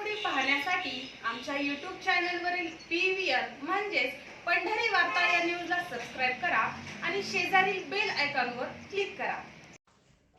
घडामोडी पाहण्यासाठी आमच्या यूट्यूब चॅनलवरील पी व्ही आर म्हणजेच पंढरी वार्ता या न्यूजला सबस्क्राईब करा आणि शेजारील बेल आयकॉनवर क्लिक करा.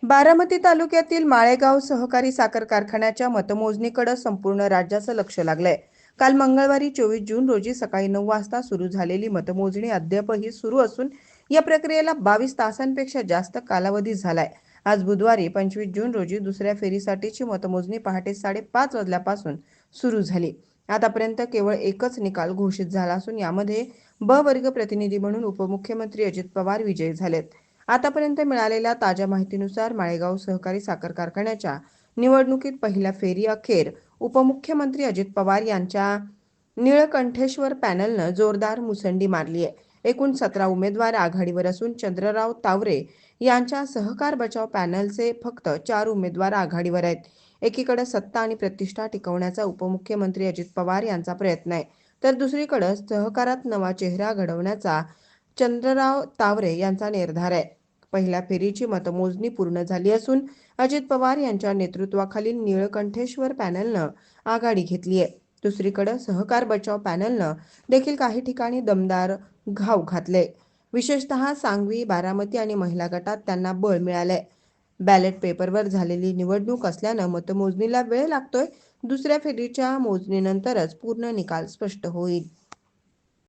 बारामती तालुक्यातील माळेगाव सहकारी साखर कारखान्याच्या मतमोजणीकडे संपूर्ण राज्याचं लक्ष लागलंय. काल मंगळवारी चोवीस जून रोजी सकाळी नऊ वाजता सुरू झालेली मतमोजणी अद्यापही सुरू असून या प्रक्रियेला बावीस तासांपेक्षा जास्त कालावधी झालाय. आज बुधवारी पंचवीस जून रोजी दुसऱ्या फेरीसाठीची मतमोजणी पहाटे साडेपाच वाजल्यापासून सुरू झाली. आतापर्यंत केवळ एकच निकाल घोषित झाला असून यामध्ये ब वर्ग प्रतिनिधी म्हणून उपमुख्यमंत्री अजित पवार विजयी झालेत. आतापर्यंत मिळालेल्या ताज्या माहितीनुसार माळेगाव सहकारी साखर कारखान्याच्या निवडणुकीत पहिल्या फेरी अखेर उपमुख्यमंत्री अजित पवार यांच्या निळकंठेश्वर पॅनलनं जोरदार मुसंडी मारली आहे एकूण सतरा उमेदवार आघाडीवर असून चंद्रराव तावरे यांच्या सहकार बचाव पॅनलचे फक्त चार उमेदवार आघाडीवर आहेत. एकीकडे सत्ता आणि प्रतिष्ठा टिकवण्याचा उपमुख्यमंत्री अजित पवार यांचा प्रयत्न आहे. तर दुसरीकडे सहकारात नवा चेहरा घडवण्याचा चंद्रराव तावरे यांचा निर्धार आहे. पहिल्या फेरीची मतमोजणी पूर्ण झाली असून अजित पवार यांच्या नेतृत्वाखालील निळकंठेश्वर पॅनलनं आघाडी घेतली आहे. दुसरीकडे सहकार बचाव पॅनलनं देखील काही ठिकाणी दमदार घाव घातले. विशेषतः सांगवी बारामती आणि महिला गटात त्यांना बळ मिळाले बॅलेट पेपरवर झालेली निवडणूक असल्यानं मतमोजणीला वेळ लागतोय. दुसऱ्या फेरीच्या मोजणीनंतरच पूर्ण निकाल स्पष्ट होईल.